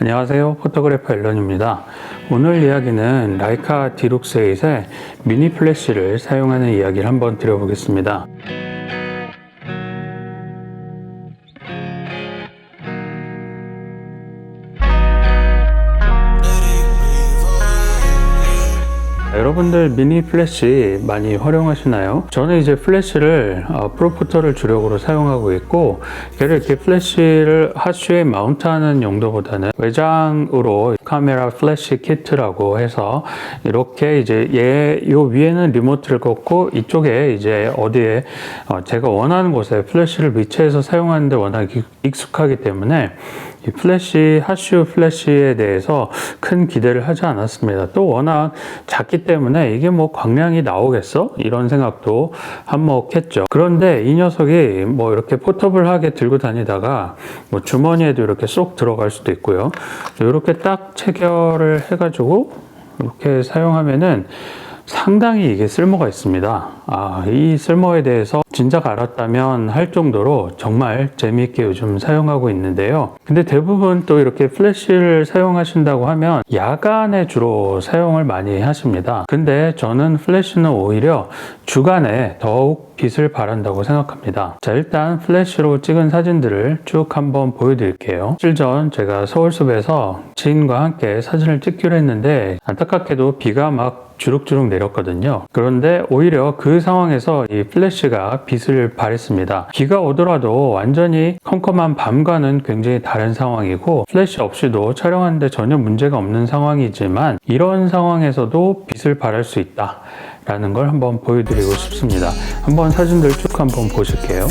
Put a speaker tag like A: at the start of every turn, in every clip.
A: 안녕하세요. 포토그래퍼 앨런입니다. 오늘 이야기는 라이카 디룩스 8의 미니 플래시를 사용하는 이야기를 한번 드려보겠습니다 여러분들 미니 플래시 많이 활용하시나요? 저는 이제 플래시를 어, 프로포터를 주력으로 사용하고 있고 걔를 이렇게 플래시를 하슈에 마운트하는 용도보다는 외장으로 카메라 플래시 키트라고 해서 이렇게 이제 얘 요 위에는 리모트를 꽂고 이쪽에 이제 어디에 어, 제가 원하는 곳에 플래시를 위치해서 사용하는데 워낙 익- 익숙하기 때문에 이 플래시, 하슈 플래시에 대해서 큰 기대를 하지 않았습니다. 또 워낙 작기 때문에 이게 뭐 광량이 나오겠어? 이런 생각도 한몫했죠. 그런데 이 녀석이 뭐 이렇게 포터블하게 들고 다니다가 뭐 주머니에도 이렇게 쏙 들어갈 수도 있고요. 이렇게 딱 체결을 해가지고 이렇게 사용하면은 상당히 이게 쓸모가 있습니다. 아, 이 쓸모에 대해서 진작 알았다면 할 정도로 정말 재미있게 요즘 사용하고 있는데요. 근데 대부분 또 이렇게 플래시를 사용하신다고 하면 야간에 주로 사용을 많이 하십니다. 근데 저는 플래시는 오히려 주간에 더욱 빛을 발한다고 생각합니다. 자, 일단 플래시로 찍은 사진들을 쭉 한번 보여드릴게요. 며칠 전 제가 서울숲에서 지인과 함께 사진을 찍기로 했는데 안타깝게도 비가 막 주룩주룩 내렸거든요. 그런데 오히려 그 상황에서 이 플래시가 빛을 발했습니다. 비가 오더라도 완전히 컴컴한 밤과는 굉장히 다른 상황이고 플래시 없이도 촬영하는데 전혀 문제가 없는 상황이지만 이런 상황에서도 빛을 발할 수 있다. 라는 걸 한번 보여드리고 싶습니다. 한번 사진들 쭉 한번 보실게요.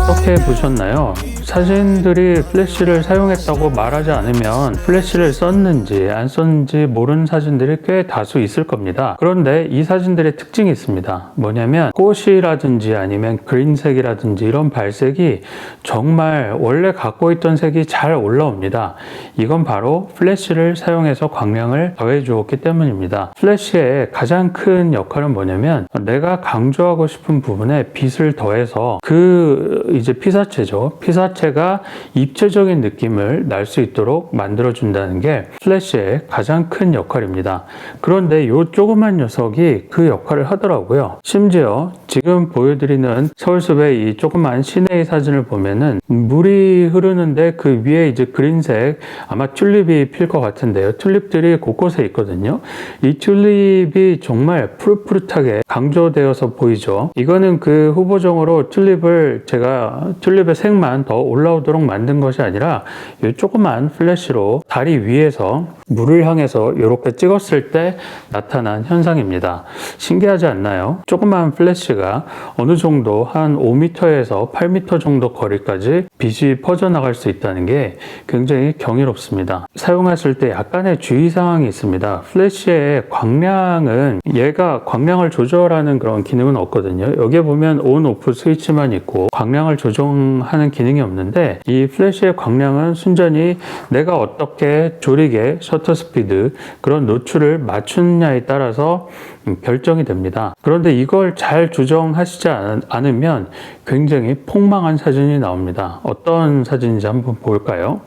A: 어떻게 보셨나요? 사진들이 플래시를 사용했다고 말하지 않으면 플래시를 썼는지 안 썼는지 모르는 사진들이 꽤 다수 있을 겁니다. 그런데 이 사진들의 특징이 있습니다. 뭐냐면 꽃이라든지 아니면 그린색이라든지 이런 발색이 정말 원래 갖고 있던 색이 잘 올라옵니다. 이건 바로 플래시를 사용해서 광량을 더해 주었기 때문입니다. 플래시의 가장 큰 역할은 뭐냐면 내가 강조하고 싶은 부분에 빛을 더해서 그 이제 피사체죠. 피사체 가 입체적인 느낌을 날 수 있도록 만들어 준다는 게 플래시의 가장 큰 역할입니다. 그런데 이 조그만 녀석이 그 역할을 하더라고요. 심지어 지금 보여드리는 서울숲의 이 조그만 시내의 사진을 보면은 물이 흐르는데 그 위에 이제 그린색 아마 튤립이 필 것 같은데요. 튤립들이 곳곳에 있거든요. 이 튤립이 정말 푸릇푸릇하게 강조되어서 보이죠. 이거는 그 후보종으로 튤립을 제가 튤립의 색만 더 올라오도록 만든 것이 아니라 이 조그만 플래시로 다리 위에서 물을 향해서 이렇게 찍었을 때 나타난 현상입니다. 신기하지 않나요? 조그만 플래시가 어느 정도 한 5m에서 8m 정도 거리까지 빛이 퍼져나갈 수 있다는 게 굉장히 경이롭습니다. 사용하실 때 약간의 주의사항이 있습니다. 플래시의 광량은 얘가 광량을 조절하는 그런 기능은 없거든요. 여기에 보면 온, 오프 스위치만 있고 광량을 조정하는 기능이 없는데 이 플래시의 광량은 순전히 내가 어떻게 조리개, 셔터 스피드 그런 노출을 맞추느냐에 따라서 음, 결정이 됩니다. 그런데 이걸 잘 조정하시지 않- 않으면 굉장히 폭망한 사진이 나옵니다. 어떤 사진인지 한번 볼까요?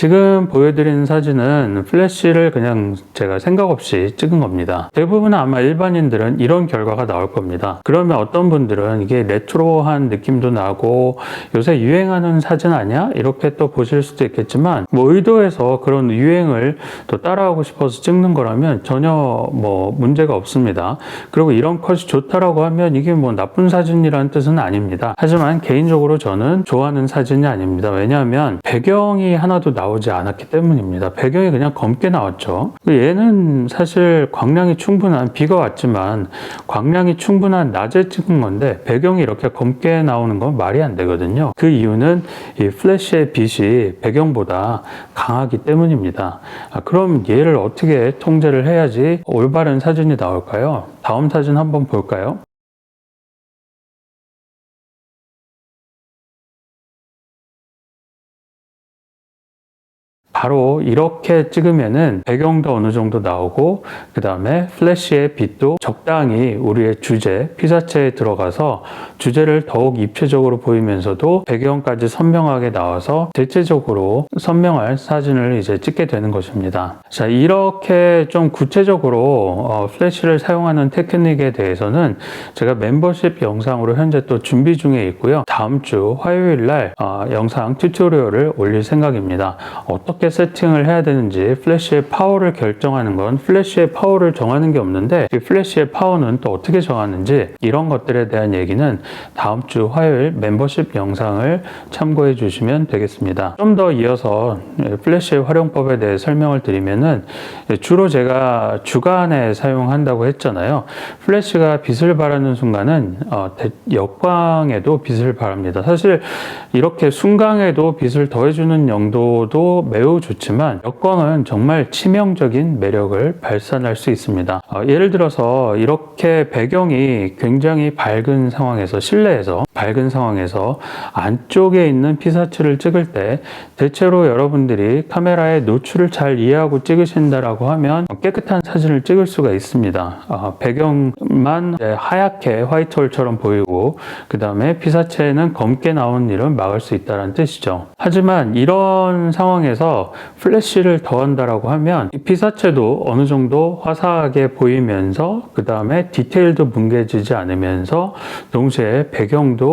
A: 지금 보여드리는 사진은 플래시를 그냥 제가 생각 없이 찍은 겁니다. 대부분 아마 일반인들은 이런 결과가 나올 겁니다. 그러면 어떤 분들은 이게 레트로한 느낌도 나고 요새 유행하는 사진 아니야? 이렇게 또 보실 수도 있겠지만 뭐 의도해서 그런 유행을 또 따라하고 싶어서 찍는 거라면 전혀 뭐 문제가 없습니다. 그리고 이런 컷이 좋다라고 하면 이게 뭐 나쁜 사진이라는 뜻은 아닙니다. 하지만 개인적으로 저는 좋아하는 사진이 아닙니다. 왜냐하면 배경이 하나도 나오지 않았기 때문입니다. 배경이 그냥 검게 나왔죠. 얘는 사실 광량이 충분한 비가 왔지만 광량이 충분한 낮에 찍은 건데 배경이 이렇게 검게 나오는 건 말이 안 되거든요. 그 이유는 이 플래시의 빛이 배경보다 강하기 때문입니다. 아, 그럼 얘를 어떻게 통제를 해야지 올바른 사진이 나올까요? 다음 사진 한번 볼까요? 바로 이렇게 찍으면은 배경도 어느 정도 나오고 그 다음에 플래시의 빛도 적당히 우리의 주제 피사체에 들어가서 주제를 더욱 입체적으로 보이면서도 배경까지 선명하게 나와서 대체적으로 선명할 사진을 이제 찍게 되는 것입니다. 자 이렇게 좀 구체적으로 어, 플래시를 사용하는 테크닉에 대해서는 제가 멤버십 영상으로 현재 또 준비 중에 있고요. 다음 주 화요일 날 어, 영상 튜토리얼을 올릴 생각입니다. 어떻게 세팅을 해야 되는지 플래시의 파워를 결정하는 건 플래시의 파워를 정하는 게 없는데 이 플래시의 파워는 또 어떻게 정하는지 이런 것들에 대한 얘기는 다음 주 화요일 멤버십 영상을 참고해 주시면 되겠습니다. 좀 더 이어서 예, 플래시의 활용법에 대해 설명을 드리면은 예, 주로 제가 주간에 사용한다고 했잖아요. 플래시가 빛을 발하는 순간은 어, 대- 역광에도 빛을 발합니다. 사실 이렇게 순광에도 빛을 더해주는 용도도 매우 좋지만 역광은 정말 치명적인 매력을 발산할 수 있습니다. 어, 예를 들어서 이렇게 배경이 굉장히 밝은 상황에서 실내에서 밝은 상황에서 안쪽에 있는 피사체를 찍을 때 대체로 여러분들이 카메라의 노출을 잘 이해하고 찍으신다라고 하면 깨끗한 사진을 찍을 수가 있습니다. 어, 배경만 하얗게 화이트홀처럼 보이고 그 다음에 피사체는 검게 나오는 일은 막을 수 있다는 뜻이죠. 하지만 이런 상황에서 플래시를 더한다라고 하면 이 피사체도 어느 정도 화사하게 보이면서 그 다음에 디테일도 뭉개지지 않으면서 동시에 배경도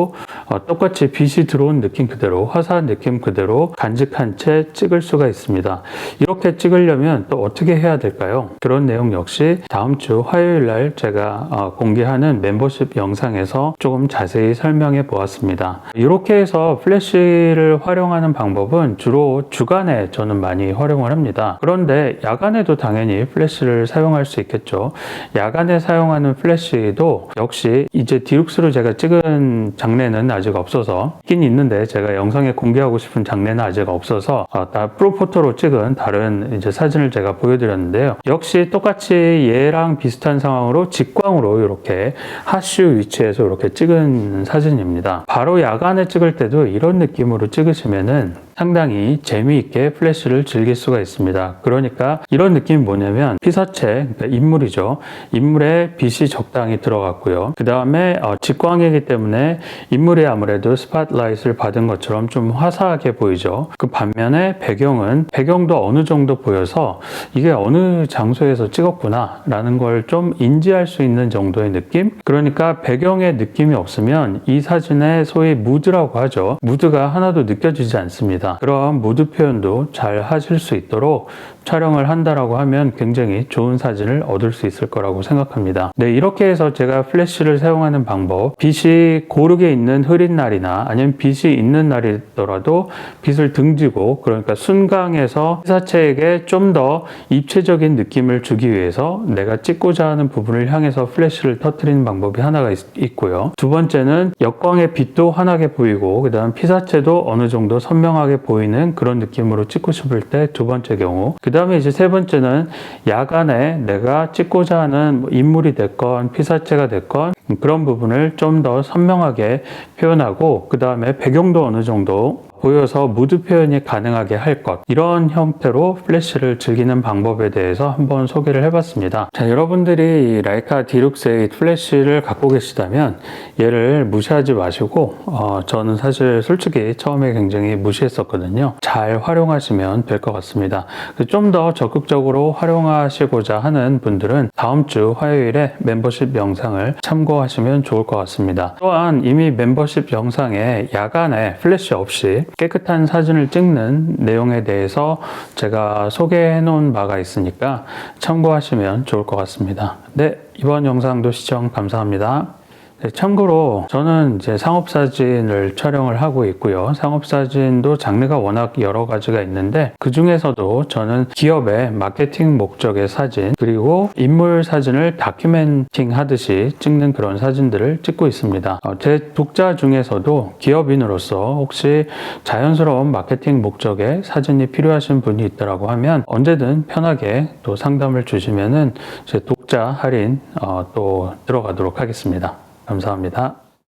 A: 어, 똑같이 빛이 들어온 느낌 그대로 화사한 느낌 그대로 간직한 채 찍을 수가 있습니다. 이렇게 찍으려면 또 어떻게 해야 될까요? 그런 내용 역시 다음 주 화요일 날 제가 어, 공개하는 멤버십 영상에서 조금 자세히 설명해 보았습니다. 이렇게 해서 플래시를 활용하는 방법은 주로 주간에 저는 많이 활용을 합니다. 그런데 야간에도 당연히 플래시를 사용할 수 있겠죠. 야간에 사용하는 플래시도 역시 이제 디룩스로 제가 찍은 장례는 아직 없어서 있긴 있는데 제가 영상에 공개하고 싶은 장례는 아직 없어서 어, 다 프로포토로 찍은 다른 이제 사진을 제가 보여드렸는데요. 역시 똑같이 얘랑 비슷한 상황으로 직광으로 이렇게 하슈 위치에서 이렇게 찍은 사진입니다. 바로 야간에 찍을 때도 이런 느낌으로 찍으시면은 상당히 재미있게 플래시를 즐길 수가 있습니다. 그러니까 이런 느낌이 뭐냐면 피사체, 그러니까 인물이죠. 인물에 빛이 적당히 들어갔고요. 그 다음에 어, 직광이기 때문에 인물이 아무래도 스팟라이트를 받은 것처럼 좀 화사하게 보이죠. 그 반면에 배경은 배경도 어느 정도 보여서 이게 어느 장소에서 찍었구나 라는 걸 좀 인지할 수 있는 정도의 느낌? 그러니까 배경에 느낌이 없으면 이 사진의 소위 무드라고 하죠. 무드가 하나도 느껴지지 않습니다. 그런 무드 표현도 잘 하실 수 있도록 촬영을 한다라고 하면 굉장히 좋은 사진을 얻을 수 있을 거라고 생각합니다. 네, 이렇게 해서 제가 플래시를 사용하는 방법, 빛이 고르게 있는 흐린 날이나 아니면 빛이 있는 날이더라도 빛을 등지고 그러니까 순강에서 피사체에게 좀 더 입체적인 느낌을 주기 위해서 내가 찍고자 하는 부분을 향해서 플래시를 터트리는 방법이 하나가 있, 고요두 번째는 역광의 빛도 환하게 보이고 그다음 피사체도 어느 정도 선명하게 보이는 그런 느낌으로 찍고 싶을 때 두 번째 경우 그 다음 에 이제 세 번째는 야간에 내가 찍고자 하는 뭐 인물이 됐건 피사체가 됐건 그런 부분을 좀 더 선명하게 표현하고 그 다음에 배경도 어느 정도 보여서 무드 표현이 가능하게 할 것. 이런 형태로 플래시를 즐기는 방법에 대해서 한번 소개를 해봤습니다. 자, 여러분들이 이 라이카 디룩스 8 플래시를 갖고 계시다면 얘를 무시하지 마시고, 어, 저는 사실 솔직히 처음에 굉장히 무시했었거든요. 잘 활용하시면 될 것 같습니다. 좀 더 적극적으로 활용하시고자 하는 분들은 다음 주 화요일에 멤버십 영상을 참고 하시면 좋을 것 같습니다. 또한 이미 멤버십 영상에 야간에 플래시 없이 깨끗한 사진을 찍는 내용에 대해서 제가 소개해 놓은 바가 있으니까 참고하시면 좋을 것 같습니다. 네, 이번 영상도 시청 감사합니다. 네, 참고로 저는 이제 상업 사진을 촬영을 하고 있고요. 상업 사진도 장르가 워낙 여러 가지가 있는데 그 중에서도 저는 기업의 마케팅 목적의 사진 그리고 인물 사진을 다큐멘팅 하듯이 찍는 그런 사진들을 찍고 있습니다. 어, 제 독자 중에서도 기업인으로서 혹시 자연스러운 마케팅 목적의 사진이 필요하신 분이 있더라고 하면 언제든 편하게 또 상담을 주시면은 제 독자 할인 어, 또 들어가도록 하겠습니다. 감사합니다.